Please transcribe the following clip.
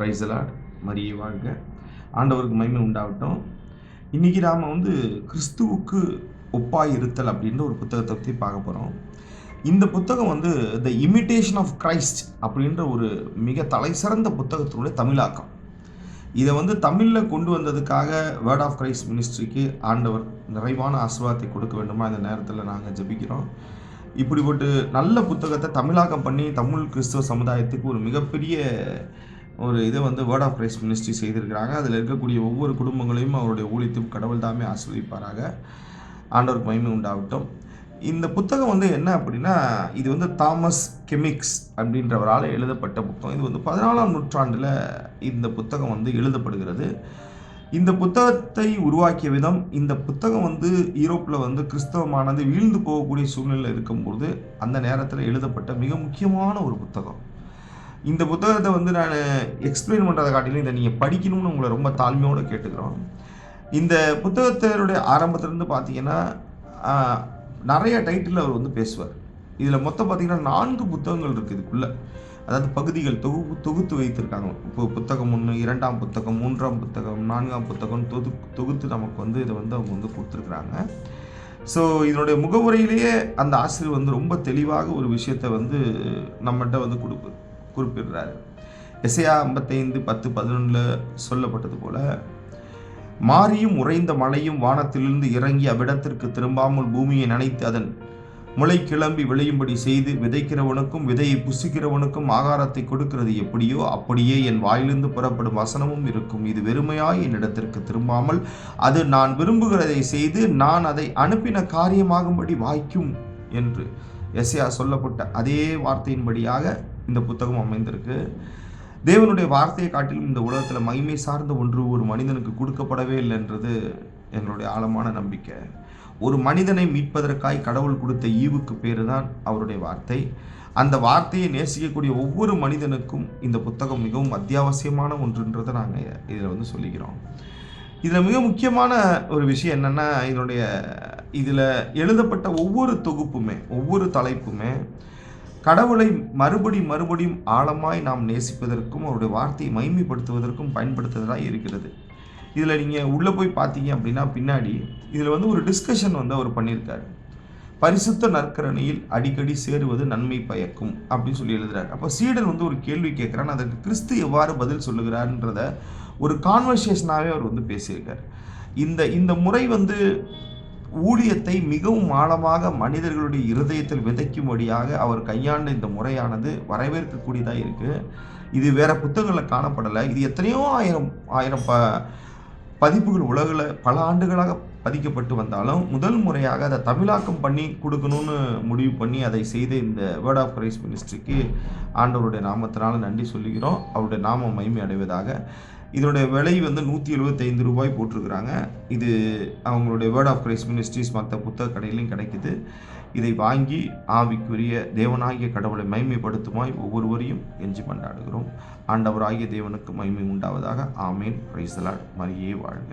பிரைசலாட் மரியே வாழ்க. ஆண்டவருக்கு மகிமை உண்டாகட்டும். இன்றைக்கி நாம் வந்து கிறிஸ்துவுக்கு ஒப்பாய் இருத்தல் அப்படின்ற ஒரு புத்தகத்தை பற்றி பார்க்க போகிறோம் இந்த புத்தகம் வந்து த இமிட்டேஷன் ஆஃப் கிரைஸ்ட் அப்படின்ற ஒரு மிக தலை சிறந்த புத்தகத்தினுடைய தமிழாக்கம். இதை வந்து தமிழில் கொண்டு வந்ததுக்காக வேர்ட் ஆஃப் கிரைஸ்ட் மினிஸ்ட்ரிக்கு ஆண்டவர் நிறைவான ஆசீர்வாதத்தை கொடுக்க வேண்டுமா? இந்த நேரத்தில் நாங்கள் ஜெபிக்கிறோம். இப்படிப்பட்டு நல்ல புத்தகத்தை தமிழாக்கம் பண்ணி தமிழ் கிறிஸ்தவ சமுதாயத்துக்கு ஒரு மிகப்பெரிய ஒரு இதை வந்து வேர்ட் ஆஃப் கிரைஸ்ட் மினிஸ்ட்ரி செய்திருக்கிறாங்க. அதில் இருக்கக்கூடிய ஒவ்வொரு குடும்பங்களையும் அவருடைய ஊழித்தும் கடவுள் தாமே ஆசீர்வதிப்பாராக. ஆண்டவர் மகிமை உண்டாகட்டும். இந்த புத்தகம் வந்து என்ன அப்படின்னா இது வந்து தாமஸ் கெமிக்ஸ் அப்படின்றவரால் எழுதப்பட்ட புத்தகம். இது வந்து பதினாலாம் நூற்றாண்டில் இந்த புத்தகம் வந்து எழுதப்படுகிறது. இந்த புத்தகத்தை உருவாக்கிய விதம் இந்த புத்தகம் வந்து யூரோப்பில் வந்து கிறிஸ்தவமானது வீழ்ந்து போகக்கூடிய சூழ்நிலை இருக்கும்போது அந்த நேரத்தில் எழுதப்பட்ட மிக முக்கியமான ஒரு புத்தகம். இந்த புத்தகத்தை வந்து நான் எக்ஸ்பிளைன் பண்ணுறதை காட்டிலும் இதை நீங்கள் படிக்கணும்னு உங்களை ரொம்ப தாழ்மையோடு கேட்டுக்கிறோம். இந்த புத்தகத்தினுடைய ஆரம்பத்துலேருந்து பார்த்தீங்கன்னா நிறைய டைட்டில் அவர் வந்து பேசுவார். இதில் மொத்தம் பார்த்தீங்கன்னா நான்கு புத்தகங்கள் இருக்குது இதுக்குள்ளே. அதாவது பகுதிகள் தொகுப்பு தொகுத்து வைத்திருக்காங்க. இப்போ புத்தகம் ஒன்று இரண்டாம் புத்தகம் மூன்றாம் புத்தகம் நான்காம் புத்தகம் தொகு தொகுத்து நமக்கு வந்து இதை வந்து அவங்க வந்து கொடுத்துருக்குறாங்க. ஸோ இதனுடைய முகவுரையிலேயே அந்த ஆசிரியர் வந்து ரொம்ப தெளிவாக ஒரு விஷயத்தை வந்து நம்மகிட்ட வந்து கொடுக்குது குறிப்பிடுறாரு. எசையா ஐம்பத்தைந்து பத்து பதினொன்றில் சொல்லப்பட்டது போல மாறியும் உறைந்த மழையும் வானத்திலிருந்து இறங்கி அவ்விடத்திற்கு திரும்பாமல் பூமியை நனைத்து அதன் முளை கிளம்பி விளையும்படி செய்து விதைக்கிறவனுக்கும் விதையை புசிக்கிறவனுக்கும் ஆகாரத்தை கொடுக்கிறது எப்படியோ அப்படியே என் வாயிலிருந்து புறப்படும் வசனமும் இருக்கும். இது வெறுமையாய் என்னிடத்திற்கு திரும்பாமல் அது நான் விரும்புகிறதை செய்து நான் அதை அனுப்பின காரியமாகும்படி வாய்க்கும் என்று எஸ்யா சொல்லப்பட்ட அதே வார்த்தையின்படியாக இந்த புத்தகம் அமைந்திருக்கு. தேவனுடைய வார்த்தையை காட்டிலும் இந்த உலகத்தில் மகிமை சார்ந்த ஒன்று ஒரு மனிதனுக்கு கொடுக்கப்படவே இல்லைன்றது எங்களுடைய ஆழமான நம்பிக்கை. ஒரு மனிதனை மீட்பதற்காய் கடவுள் கொடுத்த ஈவுக்கு பேர் தான் அவருடைய வார்த்தை. அந்த வார்த்தையை நேசிக்கக்கூடிய ஒவ்வொரு மனிதனுக்கும் இந்த புத்தகம் மிகவும் அத்தியாவசியமான ஒன்றுன்றதை நாங்கள் இதில் வந்து சொல்லிக்கிறோம். இதில் மிக முக்கியமான ஒரு விஷயம் என்னென்னா இதனுடைய இதில் எழுதப்பட்ட ஒவ்வொரு தொகுப்புமே ஒவ்வொரு தலைப்புமே கடவுளை மறுபடி மறுபடியும் ஆழமாய் நாம் நேசிப்பதற்கும் அவருடைய வார்த்தையை மைமைப்படுத்துவதற்கும் பயன்படுத்துவதாக இருக்கிறது. இதில் நீங்கள் உள்ளே போய் பார்த்தீங்க அப்படின்னா பின்னாடி இதில் வந்து ஒரு டிஸ்கஷன் வந்து அவர் பண்ணியிருக்காரு. பரிசுத்த நற்கரணியில் அடிக்கடி சேருவது நன்மை பயக்கும் அப்படின்னு சொல்லி எழுதுறாரு. அப்போ சீடர் வந்து ஒரு கேள்வி கேட்குறான் அதற்கு கிறிஸ்து எவ்வாறு பதில் சொல்லுகிறார்ன்றத ஒரு கான்வர்சேஷனாகவே அவர் வந்து பேசியிருக்கார். இந்த இந்த முறை வந்து ஊழியத்தை மிகவும் ஆழமாக மனிதர்களுடைய இருதயத்தில் விதைக்கும்படியாக அவர் கையாண்ட இந்த முறையானது வரவேற்கக்கூடியதாக இருக்குது இது வேற புத்தகங்களில் காணப்படலை. இது எத்தனையோ ஆயிரம் ஆயிரம் ப பதிப்புகள் உலகில் பல ஆண்டுகளாக பதிக்கப்பட்டு வந்தாலும் முதல் முறையாக அதை தமிழாக்கம் பண்ணி கொடுக்கணும்னு முடிவு பண்ணி அதை செய்த இந்த வேர்ட் ஆஃப் கிரைஸ்ட் மினிஸ்ட்ரிக்கு ஆண்டவருடைய நாமத்தினால நன்றி சொல்லுகிறோம். அவருடைய நாமம் மகிமை அடைவதாக. இதனுடைய விலை வந்து நூற்றி எழுபத்தைந்து ரூபாய் போட்டிருக்கிறாங்க. இது அவங்களுடைய வேர்ட் ஆஃப் கிரைஸ்ட் மினிஸ்ட்ரிஸ் மற்ற புத்தக கடையிலையும் கிடைக்குது. இதை வாங்கி ஆவிக்குரிய தேவனாகிய கடவுளை மைமைப்படுத்துமாய் ஒவ்வொருவரையும் எஞ்சி கொண்டாடுகிறோம் ஆண்டவராகிய தேவனுக்கு மகிமை உண்டாவதாக. ஆமேன். பிரைசலாட் மரியே வாழ்க.